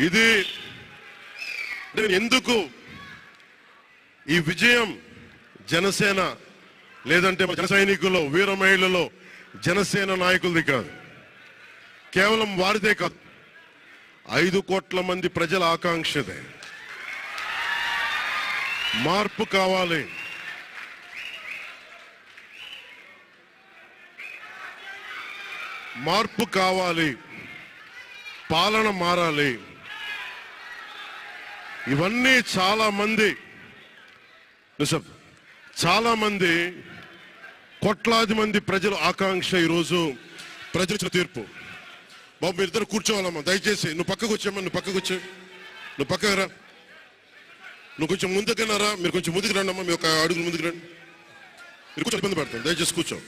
ఇది నేను ఎందుకు ఈ విజయం జనసేన లేదంటే జన సైనికులు వీర మహిళలో జనసేన నాయకులది కాదు. కేవలం వారిదే కాదు. ఐదు కోట్ల మంది ప్రజల ఆకాంక్షదే. మార్పు కావాలి. మార్పు కావాలి. పాలన మారాలి. ఇవన్నీ చాలా మంది చాలా మంది కోట్లాది మంది ప్రజల ఆకాంక్ష ఈరోజు ప్రజల తీర్పు. బాబు మీరు ఇద్దరు కూర్చోవాలమ్మా దయచేసి. నువ్వు పక్కకు వచ్చామ్మా నువ్వు పక్కకు వచ్చా. నువ్వు పక్కకు రా. నువ్వు కొంచెం ముందుకు మీరు కొంచెం ముందుకు రండి అమ్మా మీ ఒక అడుగులు ముందుకు రండి. మీరు కొంచెం ఇబ్బంది పడతాను దయచేసి కూర్చో.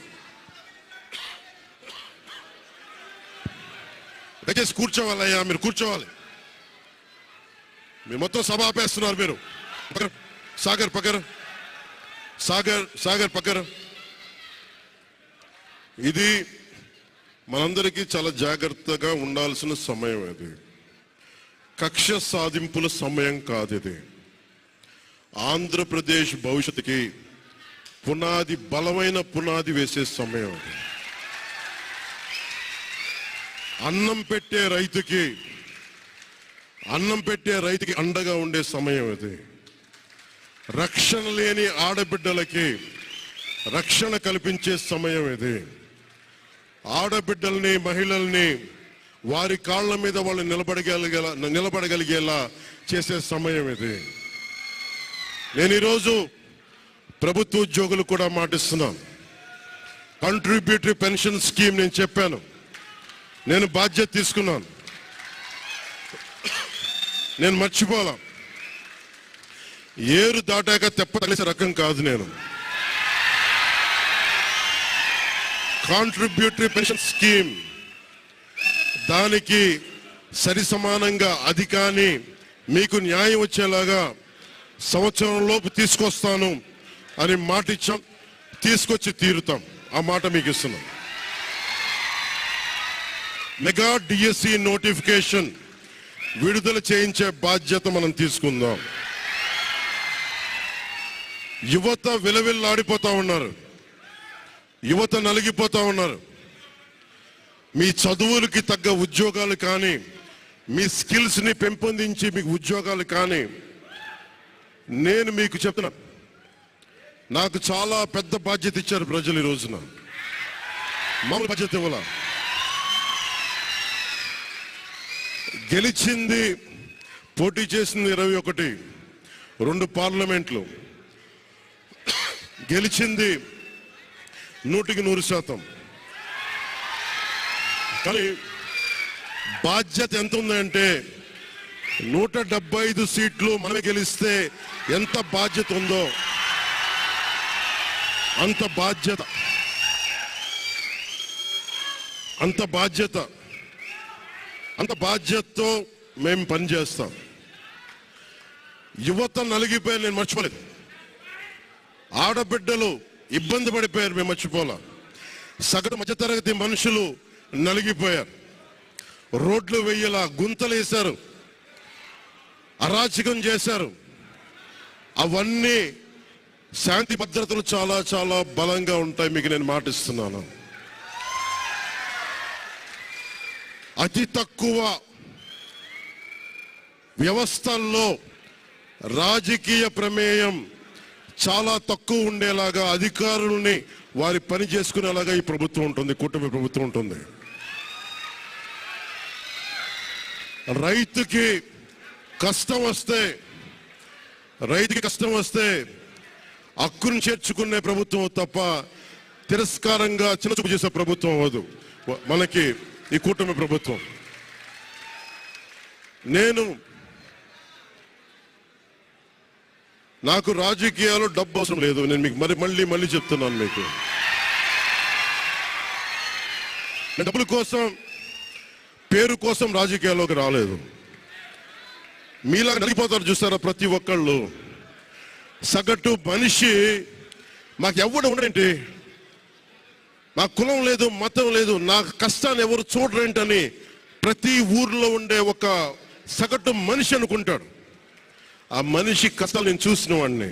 దయచేసి కూర్చోవాలయ్యా మీరు కూర్చోవాలి. మీరు మొత్తం సభ ఆపేస్తున్నారు మీరు. సాగర్ పకర్ సాగర్ సాగర్ పకర్ ఇది మనందరికీ చాలా జాగ్రత్తగా ఉండాల్సిన సమయం ఇది. కక్ష సాధింపుల సమయం కాదు ఇది. ఆంధ్రప్రదేశ్ భవిష్యత్తుకి పునాది బలమైన పునాది వేసే సమయం అన్నం పెట్టే రైతుకి అన్నం పెట్టే రైతుకి అండగా ఉండే సమయం ఇది. రక్షణ లేని ఆడబిడ్డలకి రక్షణ కల్పించే సమయం ఇది. ఆడబిడ్డల్ని మహిళల్ని వారి కాళ్ళ మీద వాళ్ళు నిలబడగలిగేలా నిలబడగలిగేలా చేసే సమయం ఇది. నేను ఈరోజు ప్రభుత్వ ఉద్యోగులు కూడా మాటిస్తున్నాను. కంట్రిబ్యూటరీ పెన్షన్ స్కీమ్ నేను చెప్పాను. నేను బాధ్యత తీసుకున్నాను. నేను మర్చిపోలా. ఏరు దాటాక తెప్ప తగిసే రకం కాదు నేను. కాంట్రిబ్యూటరీ పెన్షన్ స్కీమ్ దానికి సరి సమానంగా అది కానీ మీకు న్యాయం వచ్చేలాగా సంవత్సరంలోపు తీసుకొస్తాను అని మాట ఇచ్చాం. తీసుకొచ్చి తీరుతాం. ఆ మాట మీకు ఇస్తున్నాం. మెగా డిఎస్సి నోటిఫికేషన్ విడుదల చేయించే బాధ్యత మనం తీసుకుందాం. యువత విలవిల్లాడిపోతా ఉన్నారు. యువత నలిగిపోతా ఉన్నారు. మీ చదువులకి తగ్గ ఉద్యోగాలు కానీ మీ స్కిల్స్ని పెంపొందించి మీకు ఉద్యోగాలు కానీ నేను మీకు చెప్తున్నా నాకు చాలా పెద్ద బాధ్యత ఇచ్చారు ప్రజలు ఈ రోజున. మామూలు బాధ్యత ఇవ్వాల? గెలిచింది పోటీ చేసింది ఇరవై ఒకటి. రెండు పార్లమెంట్లు. గెలిచింది నూటికి నూరు శాతం. కానీ బాధ్యత ఎంత ఉందంటే నూట డెబ్బై ఐదు సీట్లు మనమే గెలిస్తే ఎంత బాధ్యత ఉందో అంత బాధ్యత. అంత బాధ్యత. అంత బాధ్యతతో మేము పనిచేస్తాం యువత నలిగిపోయి నేను మర్చిపోలేదు. ఆడబిడ్డలు ఇబ్బంది పడిపోయారు మేము మర్చిపోలా. సగటు మధ్యతరగతి మనుషులు నలిగిపోయారు. రోడ్లు వెయ్యేలా గుంతలు వేశారు అరాచకం చేశారు. అవన్నీ శాంతి భద్రతలు చాలా చాలా బలంగా ఉంటాయి మీకు నేను మాటిస్తున్నాను. అతి తక్కువ వ్యవస్థల్లో రాజకీయ ప్రమేయం చాలా తక్కువ ఉండేలాగా అధికారుల్ని వారి పని చేసుకునేలాగా ఈ ప్రభుత్వం ఉంటుంది కూటమి ప్రభుత్వం ఉంటుంది. రైతుకి కష్టం వస్తే రైతుకి కష్టం వస్తే హక్కును చేర్చుకునే ప్రభుత్వం తప్ప తిరస్కారంగా చిన్నచూపు చేసే ప్రభుత్వం అవ్వదు. మనకి ఈ కూటమి ప్రభుత్వం. నేను నాకు రాజకీయాలు డబ్బు అవసరం లేదు. నేను మీకు మరి మళ్ళీ మళ్ళీ చెప్తున్నాను మీకు. డబ్బుల కోసం పేరు కోసం రాజకీయాల్లోకి రాలేదు. మీలా నడిగిపోతారు చూస్తారా ప్రతి ఒక్కళ్ళు. సగటు మనిషి మాకు ఎవడు ఉండేంటి నా కులం లేదు మతం లేదు నా కష్టాన్ని ఎవరు చూడరేంటని ప్రతి ఊర్లో ఉండే ఒక సగటు మనిషి అనుకుంటాడు. ఆ మనిషి కష్టాలు నేను చూసిన వాడిని.